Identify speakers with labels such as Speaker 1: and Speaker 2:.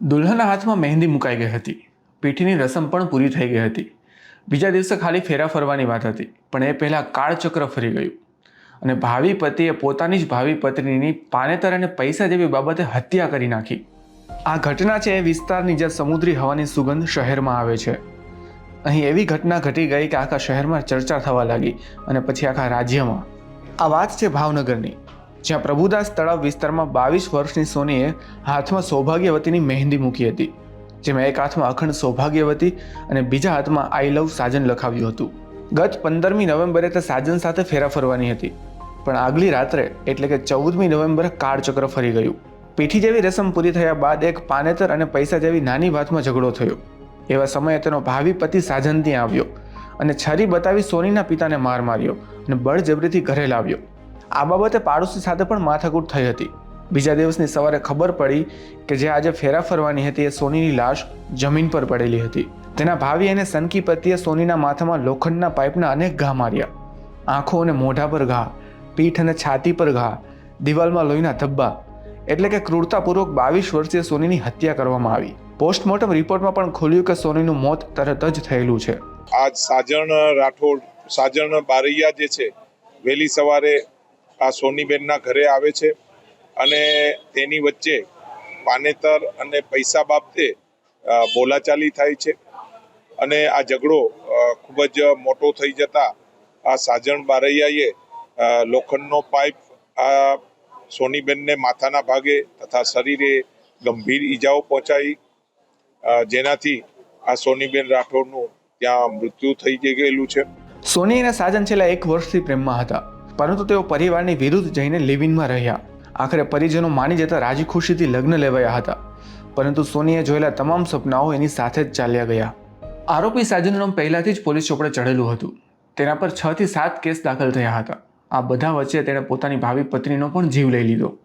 Speaker 1: દુલ્હનના હાથમાં મહેંદી મુકાઈ ગઈ હતી. પીઠીની રસમ પણ પૂરી થઈ ગઈ હતી. બીજા દિવસે ખાલી ફેરા ફરવાની વાત હતી, પણ એ પહેલાં કાળચક્ર ફરી ગયું. અને ભાવિ પતિએ પોતાની જ ભાવિ પત્નીની પાનેતર અને પૈસા જેવી બાબતે હત્યા કરી નાખી. આ ઘટના છે એ વિસ્તારની જે સમુદ્રી હવાની સુગંધ શહેરમાં આવે છે. અહીં એવી ઘટના ઘટી ગઈ કે આખા શહેરમાં ચર્ચા થવા લાગી અને પછી આખા રાજ્યમાં. આ વાત છે ભાવનગરની. જ્યાં પ્રભુદાસ તળાવ વિસ્તારમાં બાવીસ વર્ષની સોનીએ હાથમાં સૌભાગ્યવતીની મહેંદી મૂકી હતી, જેમાં એક હાથમાં અખંડ સૌભાગ્યવતી અને બીજા હાથમાં આઈ લવ સાજન લખાવ્યું હતું. ગત પંદરમી નવેમ્બરે તે સાજન સાથે ફેરા ફરવાની હતી, પણ આગલી રાત્રે, એટલે કે ચૌદમી નવેમ્બરે કાળચક્ર ફરી ગયું. પીઠી જેવી રસમ પૂરી થયા બાદ એક પાનેતર અને પૈસા જેવી નાની વાતમાં ઝઘડો થયો. એવા સમયે તેનો ભાવિ પતિ સાજન ત્યાં આવ્યો અને છરી બતાવી સોનીના પિતાને માર માર્યો અને બળજબરીથી ઘરે લાવ્યો. આ બાબતે પાડોશી સાથે પણ માથાકૂટ થઈ હતી. બીજા દિવસની સવારે ખબર પડી કે જે આજે ફેરા ફરવાની હતી એ સોનીની લાશ જમીન પર પડેલી હતી. તેના ભાવિ અને સનકી પતિએ સોનીના માથામાં લોખંડના પાઇપના અનેક ઘા માર્યા. આંખો અને મોઢા પર ઘા, પીઠ અને છાતી પર ઘા, દિવાલમાં લોહીના ધબ્બા, એટલે કે ક્રૂરતાપૂર્વક બાવીસ વર્ષીય સોનીની હત્યા કરવામાં આવી. પોસ્ટમોર્ટમ રિપોર્ટમાં પણ ખુલ્યું કે સોનીનું મોત તરત જ થયેલું છે.
Speaker 2: આજ સાજણ રાઠોડ, સાજણ બારૈયા જે છે, વહેલી સવારે આ સોનીબેનના ઘરે આવે છે અને તેની વચ્ચે પાનેતર અને પૈસા બાબતે બોલાચાલી થાય છે અને આ ઝઘડો ખૂબ જ મોટો થઈ જતા આ સાજણ બારૈયાએ લોખંડનો પાઇપ આ સોનીબેનને માથાના ભાગે તથા શરીરે ગંભીર ઈજાઓ પહોંચાઈ જેનાથી આ સોનીબેન રાઠોડનું ત્યાં મૃત્યુ થઈ ગયેલું છે.
Speaker 1: સોની અને સાજન છેલ્લા એક વર્ષથી પ્રેમમાં હતા. પરંતુ તેઓ પરિવારની વિરુદ્ધ જઈને લિવિનમાં રહ્યા. આખરે પરિજનો માની જતા રાજી ખુશીથી લગ્ન લેવાયા હતા. પરંતુ સોનીએ જોયેલા તમામ સપનાઓ એની સાથે જ ચાલ્યા ગયા. આરોપી સાજનનું નામ પહેલાથી જ પોલીસ ચોપડે ચડેલું હતું. તેના પર છ થી સાત કેસ દાખલ થયા હતા. આ બધા વચ્ચે તેણે પોતાની ભાવિ પત્નીનો પણ જીવ લઈ લીધો.